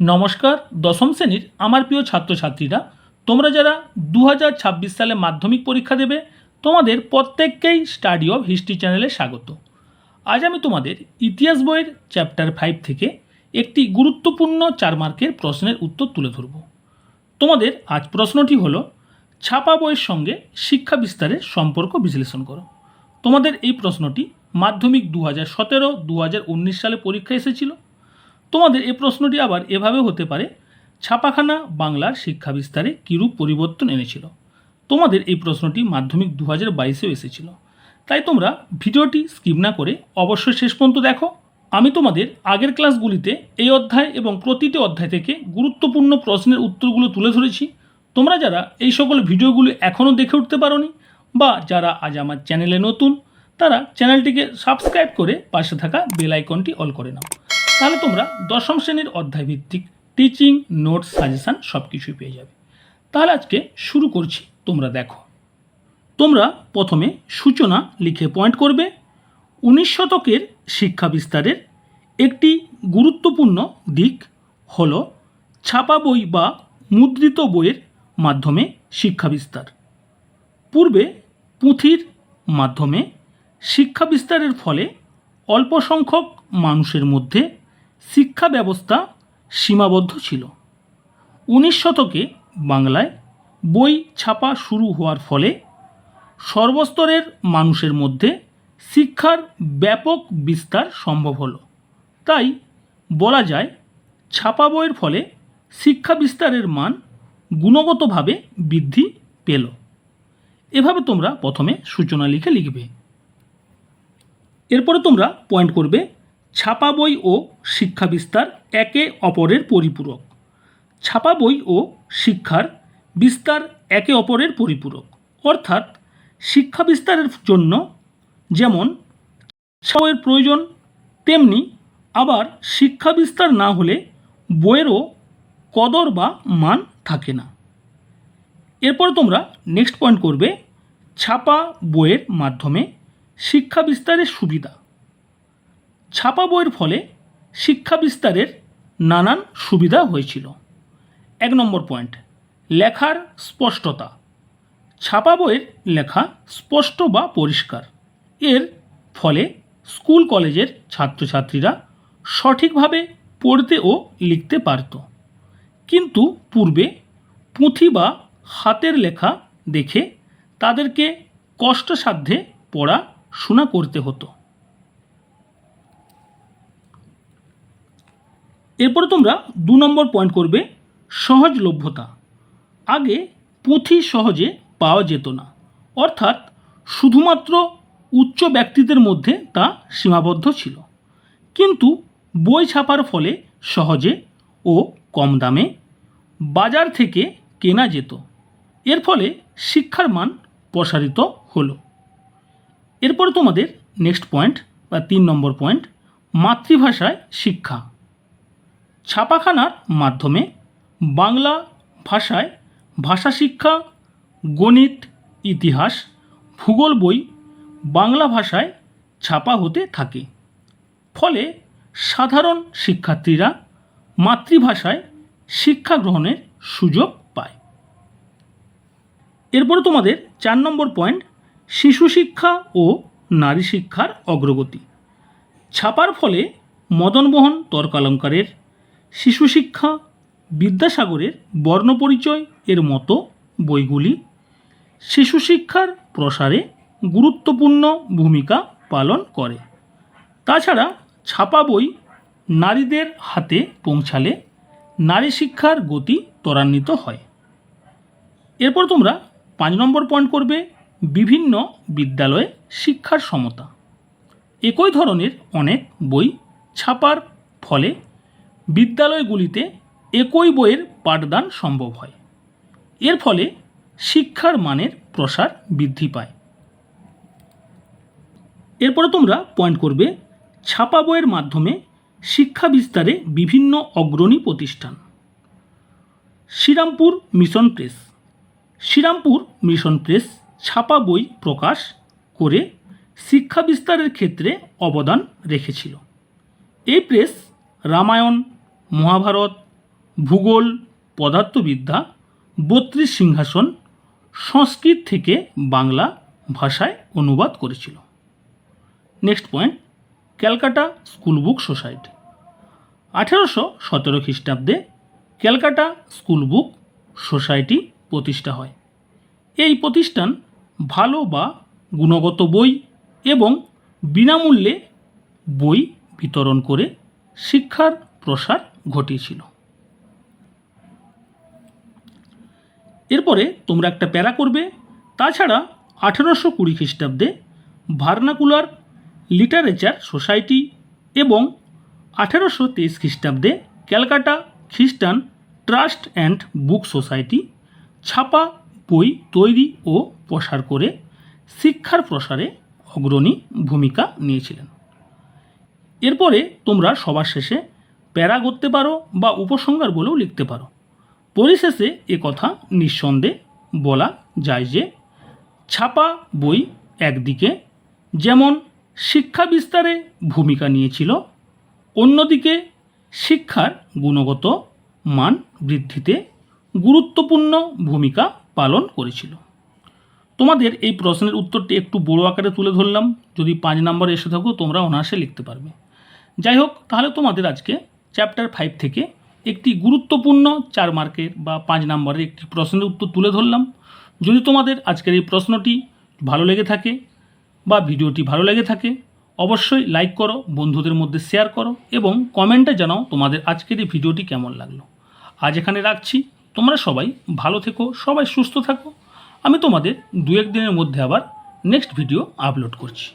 নমস্কার, দশম শ্রেণির আমার প্রিয় ছাত্রছাত্রীরা, তোমরা যারা দু হাজার ছাব্বিশ সালে মাধ্যমিক পরীক্ষা দেবে, তোমাদের প্রত্যেককেই স্টাডি অফ হিস্ট্রি চ্যানেলে স্বাগত। আজ আমি তোমাদের ইতিহাস বইয়ের চ্যাপ্টার ফাইভ থেকে একটি গুরুত্বপূর্ণ চার মার্কের প্রশ্নের উত্তর তুলে ধরব। তোমাদের আজ প্রশ্নটি হলো, ছাপা বইয়ের সঙ্গে শিক্ষা বিস্তারের সম্পর্ক বিশ্লেষণ করো। তোমাদের এই প্রশ্নটি মাধ্যমিক দু হাজার সতেরো দু হাজার উনিশ সালে পরীক্ষা এসেছিল। তোমাদের এই প্রশ্নটি আবার এভাবে হতে পারে, ছাপাখানা বাংলার শিক্ষা বিস্তারে কীরূপ পরিবর্তন এনেছিল? তোমাদের এই প্রশ্নটি মাধ্যমিক দু হাজার বাইশেও এসেছিল। তাই তোমরা ভিডিওটি স্কিপ না করে অবশ্যই শেষ পর্যন্ত দেখো। আমি তোমাদের আগের ক্লাসগুলিতে এই অধ্যায় এবং প্রতিটি অধ্যায় থেকে গুরুত্বপূর্ণ প্রশ্নের উত্তরগুলো তুলে ধরেছি। তোমরা যারা এই সকল ভিডিওগুলি এখনও দেখে উঠতে পারোনি বা যারা আজ আমার চ্যানেলে নতুন, তারা চ্যানেলটিকে সাবস্ক্রাইব করে পাশে থাকা বেল আইকনটি অল করে নাও। তাহলে তোমরা দশম শ্রেণির অধ্যায় ভিত্তিক টিচিং নোটস সাজেশান সব কিছুই পেয়ে যাবে। তাহলে আজকে শুরু করছি। তোমরা দেখো। তোমরা প্রথমে সূচনা লিখে পয়েন্ট করবে। উনিশ শতকের শিক্ষা বিস্তারের একটি গুরুত্বপূর্ণ দিক হল ছাপা বই বা মুদ্রিত বইয়ের মাধ্যমে শিক্ষা বিস্তার। পূর্বে পুঁথির মাধ্যমে শিক্ষা বিস্তারের ফলে অল্প সংখ্যক মানুষের মধ্যে শিক্ষা ব্যবস্থা সীমাবদ্ধ ছিল। উনিশ শতকে বাংলায় বই ছাপা শুরু হওয়ার ফলে সর্বস্তরের মানুষের মধ্যে শিক্ষার ব্যাপক বিস্তার সম্ভব হলো। তাই বলা যায়, ছাপা বইয়ের ফলে শিক্ষা বিস্তারের মান গুণগতভাবে বৃদ্ধি পেল। এভাবে তোমরা প্রথমে সূচনা লিখে লিখবে। এরপরে তোমরা পয়েন্ট করবে ছাপা বই ও শিক্ষা বিস্তার একে অপরের পরিপূরক। ছাপা বই ও শিক্ষার বিস্তার একে অপরের পরিপূরক। অর্থাৎ শিক্ষা বিস্তারের জন্য যেমন বইয়ের প্রয়োজন, তেমনি আবার শিক্ষা বিস্তার না হলে বইয়েরও কদর বা মান থাকে না। এরপর তোমরা নেক্সট পয়েন্ট করবে, ছাপা বইয়ের মাধ্যমে শিক্ষা বিস্তারের সুবিধা। ছাপা বইয়ের ফলে শিক্ষা বিস্তারের নানান সুবিধা হয়েছিল। এক নম্বর পয়েন্ট, লেখার স্পষ্টতা। ছাপা বইয়ের লেখা স্পষ্ট বা পরিষ্কার। এর ফলে স্কুল কলেজের ছাত্রছাত্রীরা সঠিকভাবে পড়তে ও লিখতে পারত। কিন্তু পূর্বে পুঁথি বা হাতের লেখা দেখে তাদেরকে কষ্টসাধ্যে পড়া শোনা করতে হতো। এরপরে তোমরা দু নম্বর পয়েন্ট করবে সহজলভ্যতা আগে পুঁথি সহজে পাওয়া যেত না। অর্থাৎ শুধুমাত্র উচ্চ ব্যক্তিদের মধ্যে তা সীমাবদ্ধ ছিল। কিন্তু বই ছাপার ফলে সহজে ও কম দামে বাজার থেকে কেনা যেত। এর ফলে শিক্ষার মান প্রসারিত হলো। এরপর তোমাদের নেক্সট পয়েন্ট বা তিন নম্বর পয়েন্ট মাতৃভাষায় শিক্ষা। ছাপাখানার মাধ্যমে বাংলা ভাষায় ভাষা শিক্ষা, গণিত, ইতিহাস, ভূগোল বই বাংলা ভাষায় ছাপা হতে থাকে। ফলে সাধারণ শিক্ষার্থীরা মাতৃভাষায় শিক্ষা গ্রহণের সুযোগ পায়। এরপরে তোমাদের চার নম্বর পয়েন্ট, শিশু শিক্ষা ও নারী শিক্ষার অগ্রগতি। ছাপার ফলে মদনমোহন তর্কালঙ্কারের শিশু শিক্ষা বিদ্যাসাগরের বর্ণপরিচয় এর মতো বইগুলি শিশু শিক্ষার প্রসারে গুরুত্বপূর্ণ ভূমিকা পালন করে। তাছাড়া ছাপা বই নারীদের হাতে পৌঁছালে নারী শিক্ষার গতি ত্বরান্বিত হয়। এরপর তোমরা পাঁচ নম্বর পয়েন্ট করবে, বিভিন্ন বিদ্যালয়ে শিক্ষার সমতা। একই ধরনের অনেক বই ছাপার ফলে বিদ্যালয়গুলিতে একই বইয়ের পাঠদান সম্ভব হয়। এর ফলে শিক্ষার মানের প্রসার বৃদ্ধি পায়। এরপরে তোমরা পয়েন্ট করবে ছাপা বইয়ের মাধ্যমে শিক্ষা বিস্তারে বিভিন্ন অগ্রণী প্রতিষ্ঠান। Serampore mission press. Serampore mission press ছাপা বই প্রকাশ করে শিক্ষা বিস্তারের ক্ষেত্রে অবদান রেখেছিল। এই প্রেস রামায়ণ মহাভারত, ভূগোল, পদার্থবিদ্যা, বত্রিশ সিংহাসন, সংস্কৃত থেকে বাংলা ভাষায় অনুবাদ করেছিল। Next point Calcutta school book society. আঠেরোশো সতেরো খ্রিস্টাব্দে ক্যালকাটা স্কুল বুক সোসাইটি প্রতিষ্ঠা হয়। এই প্রতিষ্ঠান ভালো বা গুণগত বই এবং বিনামূল্যে বই বিতরণ করে শিক্ষার প্রসার ঘটিয়েছিল। এরপরে তোমরা একটা প্যারা করবে, তাছাড়া আঠেরোশো কুড়ি খ্রিস্টাব্দে ভার্নাকুলার লিটারেচার সোসাইটি এবং আঠেরোশো তেইশ খ্রিস্টাব্দে ক্যালকাটা খ্রিস্টান ট্রাস্ট অ্যান্ড বুক সোসাইটি ছাপা বই তৈরি ও প্রসার করে শিক্ষার প্রসারে অগ্রণী ভূমিকা নিয়েছিলেন। এরপরে তোমরা সবার শেষে প্যারা করতে পারো বা উপসংহার বলেও লিখতে পারো। পরিশেষে এ কথা নিঃসন্দেহে বলা যায় যে, ছাপা বই একদিকে যেমন শিক্ষা বিস্তারে ভূমিকা নিয়েছিল, অন্যদিকে শিক্ষার গুণগত মান বৃদ্ধিতে গুরুত্বপূর্ণ ভূমিকা পালন করেছিল। তোমাদের এই প্রশ্নের উত্তরটি একটু বড় আকারে তুলে ধরলাম। যদি পাঁচ নাম্বার এসে থাকো, তোমরা অনায়াসে লিখতে পারবে। যাই হোক, তাহলে তোমাদের আজকে চ্যাপ্টার ফাইভ থেকে একটি গুরুত্বপূর্ণ চার মার্কের বা পাঁচ নাম্বারের একটি প্রশ্নের উত্তর তুলে ধরলাম। যদি তোমাদের আজকের এই প্রশ্নটি ভালো লেগে থাকে বা ভিডিওটি ভালো লেগে থাকে, অবশ্যই লাইক করো, বন্ধুদের মধ্যে শেয়ার করো এবং কমেন্টে জানাও তোমাদের আজকের এই ভিডিওটি কেমন লাগল। আজ এখানে রাখছি। তোমরা সবাই ভালো থেকো, সবাই সুস্থ থাকো। আমি তোমাদের দু এক দিনের মধ্যে আবার নেক্সট ভিডিও আপলোড করছি।